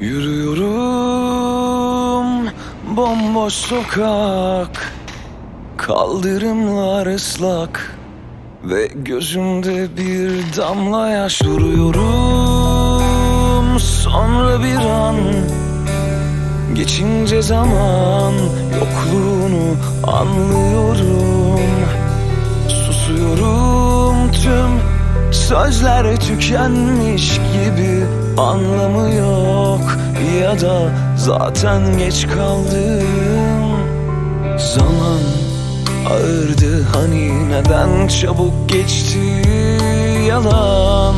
Yürüyorum bomboş sokak Kaldırımlar ıslak Ve gözümde bir damla yaş duruyorum. Sonra bir an Geçince zaman yokluğunu anlıyorum. Susuyorum tüm sözler tükenmiş gibi Anlamı yok. Ya da zaten geç kaldım. Zaman ağırdı hani neden çabuk geçti? Yalan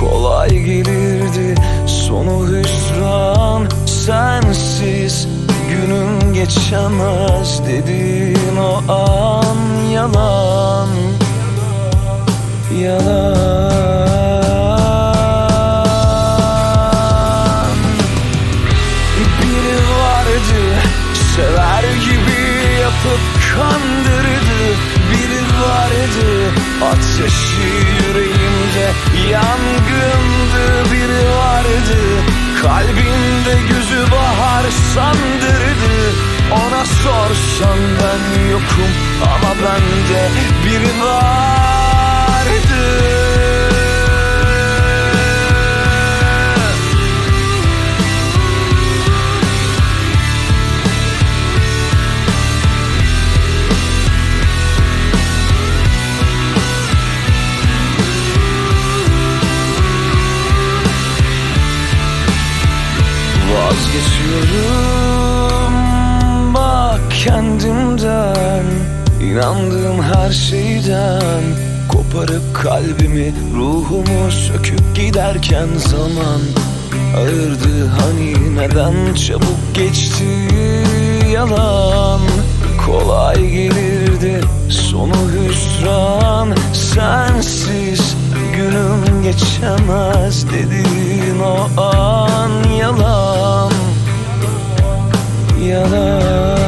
Kolay gelirdi. Sonu hüsran Sensiz günüm geçemez dedin o an. Yalan Yalan yokum Ama bende biri vardı. Vazgeçiyorum kendimden inandığım her şeyden Koparıp kalbimi ruhumu söküp giderken zaman Ağırdı. Hani neden çabuk geçti yalan? Kolay gelirdi sonu hüsran. Sensiz günüm geçemez dedin o an yalan. Yalan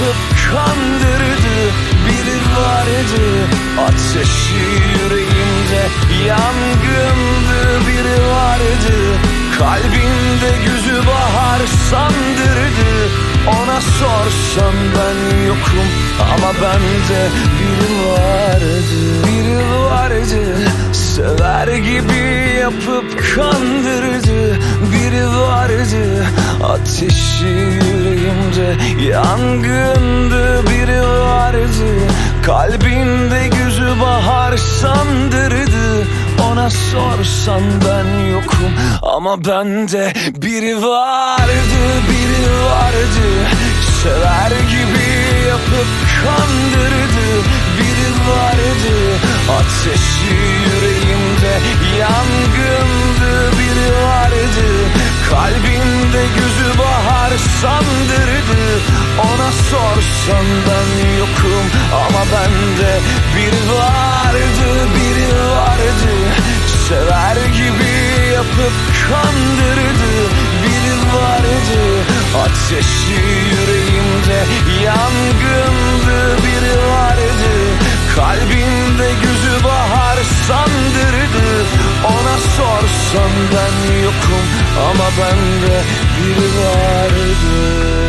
yapıp kandırdı Biri vardı. Ateşi yüreğimde yangındı Biri vardı. Kalbimde yüzü bahar sandırdı. Ona sorsam ben yokum ama bende biri vardı. Biri vardı sever gibi yapıp kandırdı. Biri vardı ateşi yüreğimde yangındı Biri vardı. Kalbinde yüzü bahar sandırdı. Ona sorsan ben yokum. Ama bende biri vardı Biri vardı. Sever gibi yapıp kandırdı. Biri vardı. Ateşi yüreğimde yangındı Biri vardı. Kalbimde gözü bahar Ona sorsan ben yokum ama bende biri vardı Biri vardı. Sever gibi yapıp kandırdı Biri vardı. Ateşi yüreğimde yangındı Biri vardı. Kalbimde gözü bahar sandırdı. Ona sorsan ben yokum ama bende biri vardı